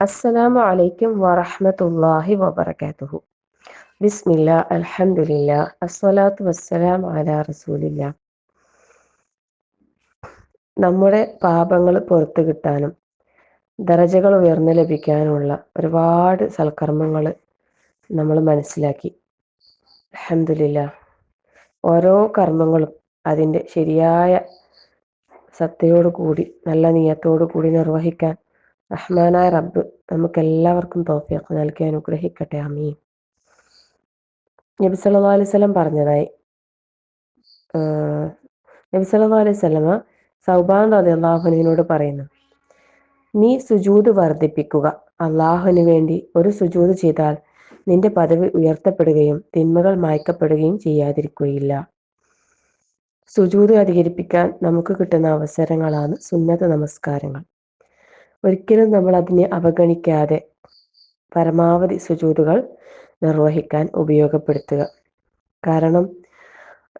അസ്സലാമു അലൈക്കും വറഹമത്തല്ലാഹി വബർക്കാത്തുഹു ബിസ്മില്ല അലഹമില്ല അസ്വലാത്തു വസ്സലാം അലാ റസൂലില്ല. നമ്മുടെ പാപങ്ങൾ പുറത്തു കിട്ടാനും ദരജകൾ ഉയർന്നു ലഭിക്കാനുമുള്ള ഒരുപാട് സൽക്കർമ്മങ്ങൾ നമ്മൾ മനസ്സിലാക്കി. അലഹമില്ല ഓരോ കർമ്മങ്ങളും അതിന്റെ ശരിയായ സത്തയോടു കൂടി നല്ല നീയത്തോടു കൂടി നിർവഹിക്കാൻ റഹ്മാനായ റബ്ബ് നമുക്ക് എല്ലാവർക്കും തോഫിയൊക്കെ നൽകി അനുഗ്രഹിക്കട്ടെ. അമീൻ നബി വസല്ലം പറഞ്ഞതായി. നബി വസല്ലമ സൗബാൻ റളിയല്ലാഹുവിനോട് പറയുന്നു നീ സുജൂത് വർദ്ധിപ്പിക്കുക. അള്ളാഹുവിന് വേണ്ടി ഒരു സുജൂത് ചെയ്താൽ നിന്റെ പദവി ഉയർത്തപ്പെടുകയും തിന്മകൾ മായ്ക്കപ്പെടുകയും ചെയ്യാതിരിക്കുകയില്ല. സുജൂത് അധികരിപ്പിക്കാൻ നമുക്ക് കിട്ടുന്ന അവസരങ്ങളാണ് സുന്നത നമസ്കാരങ്ങൾ. ഒരിക്കലും നമ്മൾ അതിനെ അവഗണിക്കാതെ പരമാവധി സുജൂതുകൾ നിർവഹിക്കാൻ ഉപയോഗപ്പെടുത്തുക. കാരണം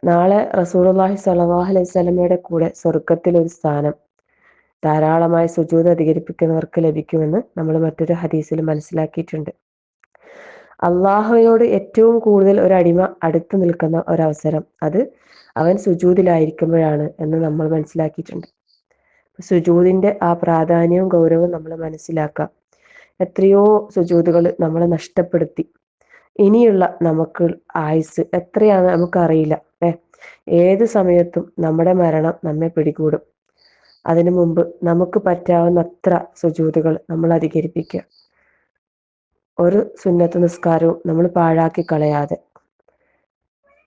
നാളെ റസൂലുള്ളാഹി സലാഹു അലൈഹി സ്വലമയുടെ കൂടെ സ്വർഗത്തിൽ ഒരു സ്ഥാനം ധാരാളമായി സുജൂത് അധികരിപ്പിക്കുന്നവർക്ക് ലഭിക്കുമെന്ന് നമ്മൾ മറ്റൊരു ഹദീസിൽ മനസ്സിലാക്കിയിട്ടുണ്ട്. അള്ളാഹുവിനോട് ഏറ്റവും കൂടുതൽ ഒരു അടിമ അടുത്തു നിൽക്കുന്ന ഒരവസരം അത് അവൻ സുജൂതിലായിരിക്കുമ്പോഴാണ് എന്ന് നമ്മൾ മനസ്സിലാക്കിയിട്ടുണ്ട്. സുജൂതിന്റെ ആ പ്രാധാന്യവും ഗൗരവവും നമ്മൾ മനസ്സിലാക്കുക എത്രയോ സുജൂതുകൾ നമ്മൾ നഷ്ടപ്പെടുത്തി. ഇനിയുള്ള നമുക്ക് ആയുസ് എത്രയാണ് നമുക്കറിയില്ല ഏ? ഏത് സമയത്തും നമ്മുടെ മരണം നമ്മെ പിടികൂടും. അതിനു മുമ്പ് നമുക്ക് പറ്റാവുന്ന അത്ര സുജൂതുകൾ നമ്മൾ അധികരിപ്പിക്കുക. ഒരു സുന്നത്ത് നിസ്കാരവും നമ്മൾ പാഴാക്കി കളയാതെ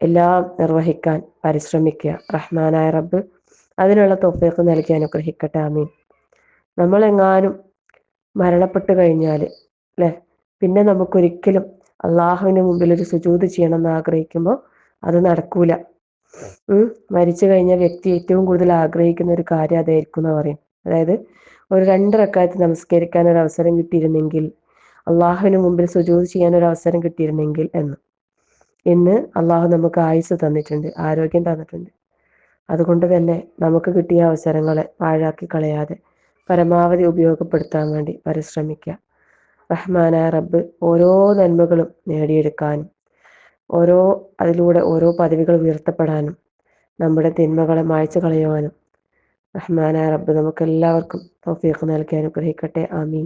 എല്ലാം നിർവഹിക്കാൻ പരിശ്രമിക്കുക. റഹ്മാനായ റബ്ബ് അതിനുള്ള തൗഫീഖ് നൽകി അനുഗ്രഹിക്കട്ടെ ആമീൻ. നമ്മളെങ്ങാനും മരണപ്പെട്ടു കഴിഞ്ഞാൽ അല്ലെ പിന്നെ നമുക്കൊരിക്കലും അള്ളാഹുവിന് മുമ്പിൽ ഒരു സുജൂത് ചെയ്യണം എന്ന് ആഗ്രഹിക്കുമ്പോൾ അത് നടക്കൂല. മരിച്ചു കഴിഞ്ഞ വ്യക്തി ഏറ്റവും കൂടുതൽ ആഗ്രഹിക്കുന്ന ഒരു കാര്യം അതായിരിക്കും എന്ന് പറയും അതായത് ഒരു രണ്ട് റക്കായത്ത് നമസ്കരിക്കാൻ ഒരു അവസരം കിട്ടിയിരുന്നെങ്കിൽ അള്ളാഹുവിന് മുമ്പിൽ സുജൂത് ചെയ്യാൻ ഒരു അവസരം കിട്ടിയിരുന്നെങ്കിൽ എന്ന്. ഇന്ന് അള്ളാഹു നമുക്ക് ആയുസ് തന്നിട്ടുണ്ട് ആരോഗ്യം തന്നിട്ടുണ്ട്. അതുകൊണ്ട് തന്നെ നമുക്ക് കിട്ടിയ അവസരങ്ങളെ പാഴാക്കി കളയാതെ പരമാവധി ഉപയോഗപ്പെടുത്താൻ വേണ്ടി പരിശ്രമിക്കുക. റഹ്മാനായ റബ്ബ് ഓരോ നന്മകളും നേടിയെടുക്കാനും ഓരോ അതിലൂടെ ഓരോ പദവികൾ ഉയർത്തപ്പെടാനും നമ്മുടെ തിന്മകളെ മായ്ച്ചു കളയുവാനും റഹ്മാനായ റബ്ബ് നമുക്കെല്ലാവർക്കും തൗഫീഖ് നൽകി അനുഗ്രഹിക്കട്ടെ. ആമീൻ.